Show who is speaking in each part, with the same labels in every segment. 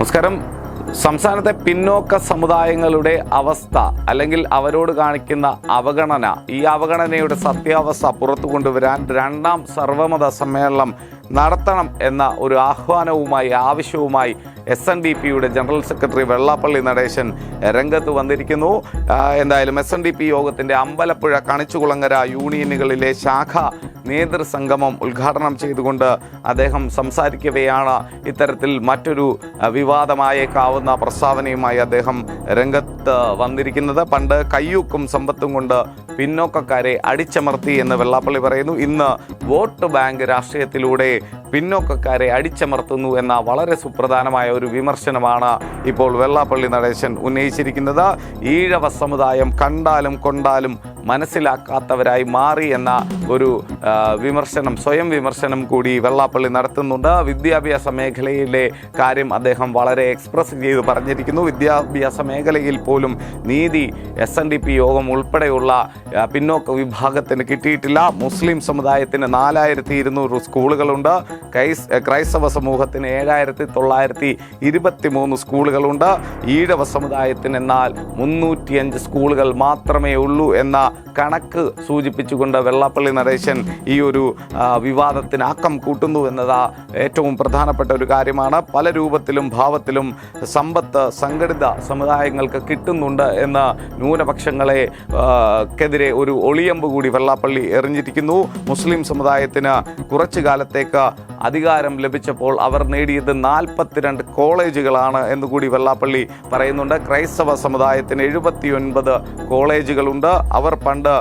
Speaker 1: നമസ്കാരം. സംസ്ഥാനത്തെ പിന്നോക്ക സമുദായങ്ങളുടെ അവസ്ഥ അല്ലെങ്കിൽ അവരോട് കാണിക്കുന്ന അവഗണന ഈ അവഗണനയുടെ സത്യാവസ്ഥ പുറത്തു കൊണ്ടുവരാൻ രണ്ടാം സർവമത സമ്മേളനം നടത്തണം എന്ന ഒരു ആഹ്വാനവുമായി ആവശ്യവുമായി എസ് എൻ ഡി പിയുടെ ജനറൽ സെക്രട്ടറി വെള്ളാപ്പള്ളി നടേശൻ രംഗത്ത് വന്നിരിക്കുന്നു. എന്തായാലും എസ് എൻ ഡി പി യോഗത്തിന്റെ അമ്പലപ്പുഴ കണിച്ചുകുളങ്ങര യൂണിയനുകളിലെ ശാഖ നേതൃസംഗമം ഉദ്ഘാടനം ചെയ്തുകൊണ്ട് അദ്ദേഹം സംസാരിക്കവെയാണ്. ഇത്തരത്തിൽ മറ്റൊരു വിവാദമായേക്കാവുന്ന പ്രസ്താവനയുമായി അദ്ദേഹം രംഗത്ത് വന്നിരിക്കുന്നത്. പണ്ട് കയ്യൂക്കും സമ്പത്തും കൊണ്ട് പിന്നോക്കക്കാരെ അടിച്ചമർത്തി എന്ന് വെള്ളാപ്പള്ളി പറയുന്നു. ഇന്ന് വോട്ട് ബാങ്ക് രാഷ്ട്രീയത്തിലൂടെ പിന്നോക്കക്കാരെ അടിച്ചമർത്തുന്നു എന്ന വളരെ സുപ്രധാനമായ ഒരു വിമർശനമാണ് ഇപ്പോൾ വെള്ളാപ്പള്ളി നടേശൻ ഉന്നയിച്ചിരിക്കുന്നത്. ഈഴവ സമുദായം കണ്ടാലും കൊണ്ടാലും മനസ്സിലാക്കാത്തവരായി മാറി എന്ന ഒരു വിമർശനം സ്വയം വിമർശനം കൂടി വെള്ളാപ്പള്ളി നടത്തുന്നുണ്ട്. വിദ്യാഭ്യാസ മേഖലയിലെ കാര്യം അദ്ദേഹം വളരെ എക്സ്പ്രസ് ചെയ്ത് പറഞ്ഞിരിക്കുന്നു. വിദ്യാഭ്യാസ മേഖലയിൽ പോലും നീതി എസ് എൻ ഡി പി യോഗം ഉൾപ്പെടെയുള്ള പിന്നോക്ക വിഭാഗത്തിന് കിട്ടിയിട്ടില്ല. മുസ്ലിം സമുദായത്തിന് നാലായിരത്തി ഇരുന്നൂറ് സ്കൂളുകളുണ്ട്. ക്രൈസ് ക്രൈസ്തവ സമൂഹത്തിന് ഏഴായിരത്തി തൊള്ളായിരത്തി ഇരുപത്തി മൂന്ന് സ്കൂളുകളുണ്ട്. ഈഴവ സമുദായത്തിന് എന്നാൽ മുന്നൂറ്റിയഞ്ച് സ്കൂളുകൾ മാത്രമേ ഉള്ളൂ എന്ന കണക്ക് സൂചിപ്പിച്ചുകൊണ്ട് വെള്ളാപ്പള്ളി നരേശൻ ഈ ഒരു വിവാദത്തിന് ആക്കം കൂട്ടുന്നു എന്നത് ഏറ്റവും പ്രധാനപ്പെട്ട ഒരു കാര്യമാണ്. പല രൂപത്തിലും ഭാവത്തിലും സമ്പത്ത് സംഘടിത സമുദായങ്ങൾക്ക് കിട്ടുന്നുണ്ട് എന്ന് ന്യൂനപക്ഷങ്ങളെ ക്കെതിരെ ഒരു ഒളിയമ്പ് കൂടി വെള്ളാപ്പള്ളി എറിഞ്ഞിരിക്കുന്നു. മുസ്ലിം സമുദായത്തിന് കുറച്ചു കാലത്തേക്ക് അധികാരം ലഭിച്ചപ്പോൾ അവർ നേടിയത് നാൽപ്പത്തിരണ്ട് കോളേജുകളാണ് എന്നുകൂടി വെള്ളാപ്പള്ളി പറയുന്നുണ്ട്. ക്രൈസ്തവ സമുദായത്തിന് എഴുപത്തിയൊൻപത് കോളേജുകളുണ്ട്. അവർ പണ്ട്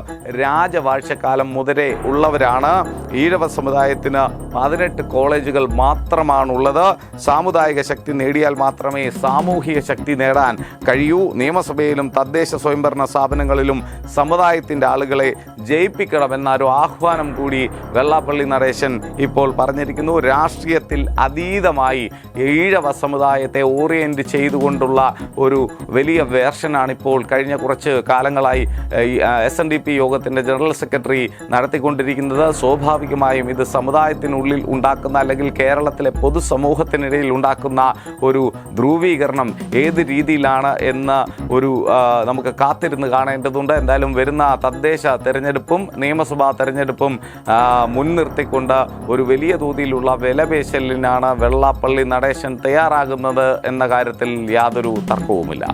Speaker 1: രാജവാഴ്ചക്കാലം മുതലേ ഉള്ളവരാണ്. ഈഴവ സമുദായത്തിന് പതിനെട്ട് കോളേജുകൾ മാത്രമാണുള്ളത്. സാമുദായിക ശക്തി നേടിയാൽ മാത്രമേ സാമൂഹിക ശക്തി നേടാൻ കഴിയൂ. നിയമസഭയിലും തദ്ദേശ സ്വയംഭരണ സ്ഥാപനങ്ങളിലും സമുദായത്തിന്റെ ആളുകളെ ജയിപ്പിക്കണമെന്നൊരു ആഹ്വാനം കൂടി വെള്ളാപ്പള്ളി നടേശൻ ഇപ്പോൾ പറഞ്ഞിരിക്കുന്നു. രാഷ്ട്രീയത്തിൽ അതീതമായി ഈഴവ സമുദായത്തെ ഓറിയന്റ് ചെയ്തുകൊണ്ടുള്ള ഒരു വലിയ വേർഷനാണ് ഇപ്പോൾ കഴിഞ്ഞ കുറച്ച് കാലങ്ങളായി എസ് എൻ ഡി പി യോഗത്തിന്റെ ജനറൽ സെക്രട്ടറി നടത്തിക്കൊണ്ടിരിക്കുന്നത്. സ്വാഭാവികമായും ഇത് സമുദായത്തിനുള്ളിൽ ഉണ്ടാക്കുന്ന അല്ലെങ്കിൽ കേരളത്തിലെ പൊതുസമൂഹത്തിനിടയിൽ ഉണ്ടാക്കുന്ന ഒരു ധ്രുവീകരണം ഏത് രീതിയിലാണ് എന്ന് ഒരു നമുക്ക് കാത്തിരുന്ന് കാണേണ്ടതുണ്ട്. എന്തായാലും വരുന്ന തദ്ദേശ തെരഞ്ഞെടുപ്പും നിയമസഭാ തെരഞ്ഞെടുപ്പും മുൻനിർത്തിക്കൊണ്ട് ഒരു വലിയ തോതിലുള്ള വിലപേശലിനാണ് വെള്ളാപ്പള്ളി നടേശൻ തയ്യാറാകുന്നത് എന്ന കാര്യത്തിൽ യാതൊരു തർക്കവുമില്ല.